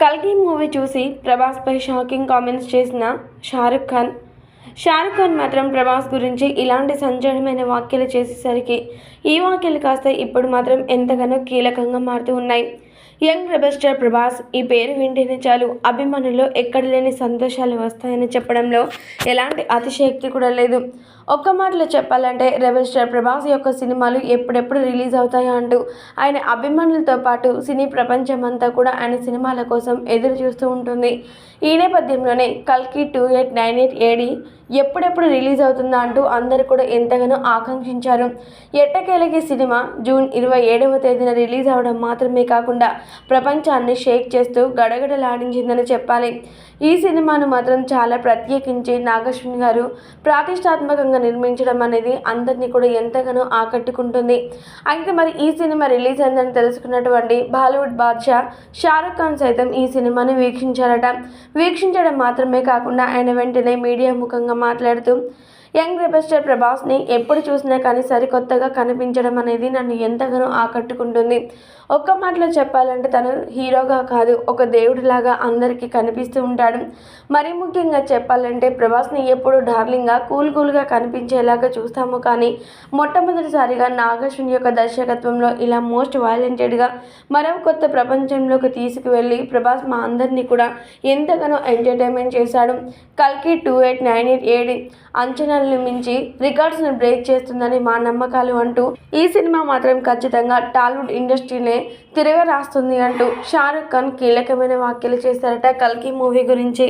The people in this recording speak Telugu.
కల్కి మూవీ చూసి ప్రభాస్పై షాకింగ్ కామెంట్స్ చేసిన షారుఖ్ ఖాన్. షారుఖ్ ఖాన్ మాత్రం ప్రభాస్ గురించి ఇలాంటి సంచలనమైన వ్యాఖ్యలు చేసేసరికి ఈ వ్యాఖ్యలు కాస్త ఇప్పుడు మాత్రం ఎంతగానో కీలకంగా మారుతూ ఉన్నాయి. యంగ్ రెబెస్టర్ ప్రభాస్ ఈ పేరు వింటేనే చాలు. అభిమానుల్లో ఎక్కడ లేని సంతోషాలు వస్తాయని చెప్పడంలో ఎలాంటి అతిశయక్తి కూడా లేదు. ఒక్క మాటలో చెప్పాలంటే రెబెస్టర్ ప్రభాస్ యొక్క సినిమాలు ఎప్పుడెప్పుడు రిలీజ్ అవుతాయా అంటూ ఆయన అభిమానులతో పాటు సినీ ప్రపంచం అంతా కూడా ఆయన సినిమాల కోసం ఎదురు చూస్తూ ఉంటుంది. ఈ నేపథ్యంలోనే కల్కి two eight nine eight AD ఎప్పుడెప్పుడు రిలీజ్ అవుతుందా అంటూ అందరూ కూడా ఎంతగానో ఆకాంక్షించారు. ఎట్టకేలకి సినిమా జూన్ ఇరవై ఏడవ తేదీన రిలీజ్ అవడం మాత్రమే కాకుండా ప్రపంచాన్ని షేక్ చేస్తూ గడగడలాడించిందని చెప్పాలి. ఈ సినిమాను మాత్రం చాలా ప్రత్యేకించి నాగశ్విన్ గారు ప్రతిష్టాత్మకంగా నిర్మించడం అనేది అందరినీ కూడా ఎంతగానో ఆకట్టుకుంటుంది. అయితే మరి ఈ సినిమా రిలీజ్ అయిందని తెలుసుకున్నటువంటి బాలీవుడ్ బాద్షా షారుఖ్ ఖాన్ సైతం ఈ సినిమాని వీక్షించారట. వీక్షించడం మాత్రమే కాకుండా ఆయన వెంటనే మీడియా ముఖంగా మాట్లాడుతూ యంగ్ రెబల్ ప్రభాస్ని ఎప్పుడు చూసినా కానీ సరికొత్తగా కనిపించడం అనేది నన్ను ఎంతగానో ఆకట్టుకుంటుంది. ఒక్క మాటలో చెప్పాలంటే తను హీరోగా కాదు ఒక దేవుడిలాగా అందరికీ కనిపిస్తూ ఉంటాడు. మరీ ముఖ్యంగా చెప్పాలంటే ప్రభాస్ని ఎప్పుడు డార్లింగ్గా కూల్ కూల్గా కనిపించేలాగా చూస్తాము కానీ మొట్టమొదటిసారిగా నాగశ్విన్ యొక్క దర్శకత్వంలో ఇలా మోస్ట్ వాలంటెడ్గా మరో కొత్త ప్రపంచంలోకి తీసుకువెళ్ళి ప్రభాస్ మా అందరినీ కూడా ఎంతగానో ఎంటర్టైన్మెంట్ చేశాడు. కల్కి టూ ఎయిట్ నైన్ ఎయిట్ ఏడు అంచనాలను మించి రికార్డ్స్ని బ్రేక్ చేస్తుందని మా నమ్మకాలు అంటూ ఈ సినిమా మాత్రం ఖచ్చితంగా టాలీవుడ్ ఇండస్ట్రీనే తిరగ రాస్తుంది అంటూ షారుఖ్ ఖాన్ కీలకమైన వ్యాఖ్యలు చేశారట కల్కి మూవీ గురించి.